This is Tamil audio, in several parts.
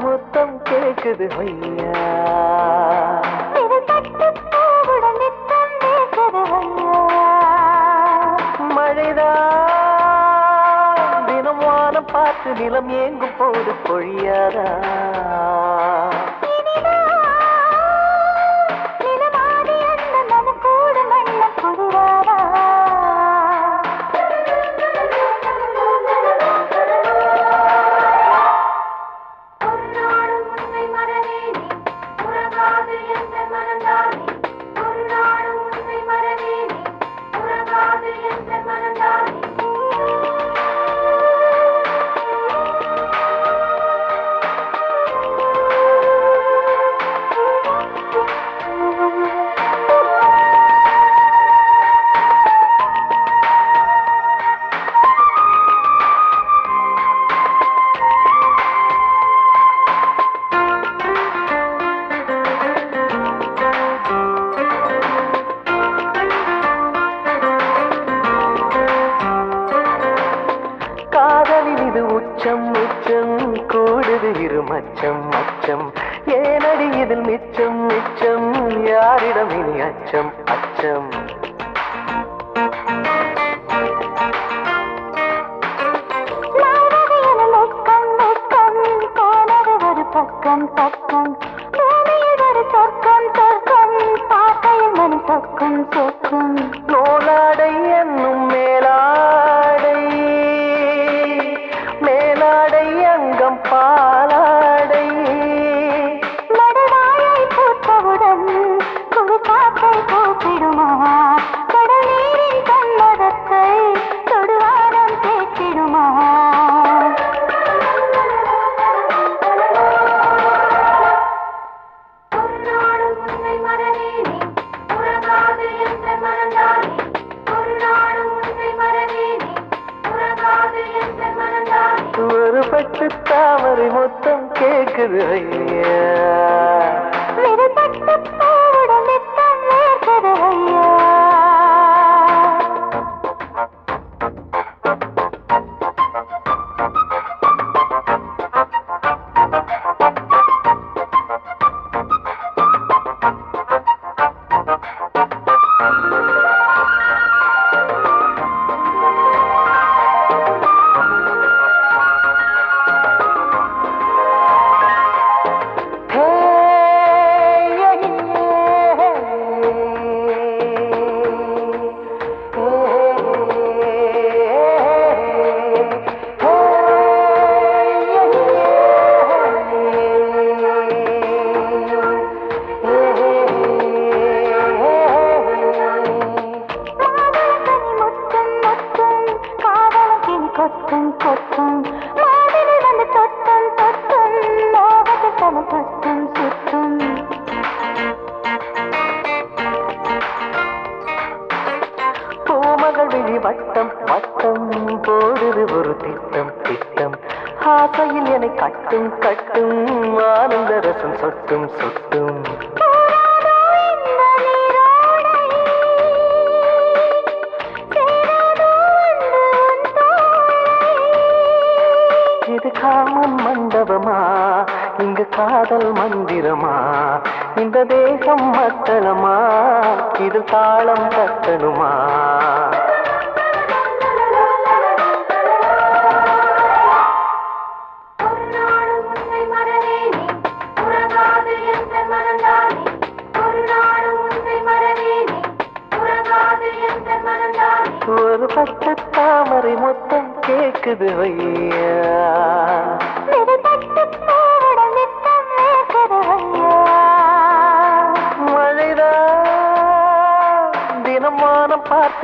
கேக்குது ஐயா. விரல் ஐயா மழைதான். தினம் வானம் பார்த்து நிலம் ஏங்கும் போது பொழியாதா? கூடுது இரு மச்சம் மச்சம் ஏனடி இதில் மிச்சம் மிச்சம்? யாரிடம் இனி அச்சம் அச்சம்? பக்கம் பக்கம். பூமியில் ஒரு சொர்க்கம் சொர்க்கம். பார்க்கையில் மனம் தாமரை மொத்தம் கேட்குது ஐயா. கொத்தும் மாதிரி வந்து தொட்டும் தொட்டும். மோகத்து தன சுத்தும் சுத்தும் பூமகள் விழி வட்டம் வட்டம் போடுது ஒரு திட்டம் திட்டம். ஆசையில் என்னை கட்டும் கட்டும். ஆனந்த ரசம் சொட்டும் சொட்டும். காமன் மண்டபமா? இங்கு காதல் மந்திரமா? இந்த தேகம் மத்தளமா? இது தாளம் தட்டணுமா ஒரு நாளும் உன்னை மறவேனே உறங்காது எந்த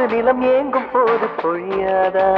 நிலம் ஏங்கும் போது பொழியாதா?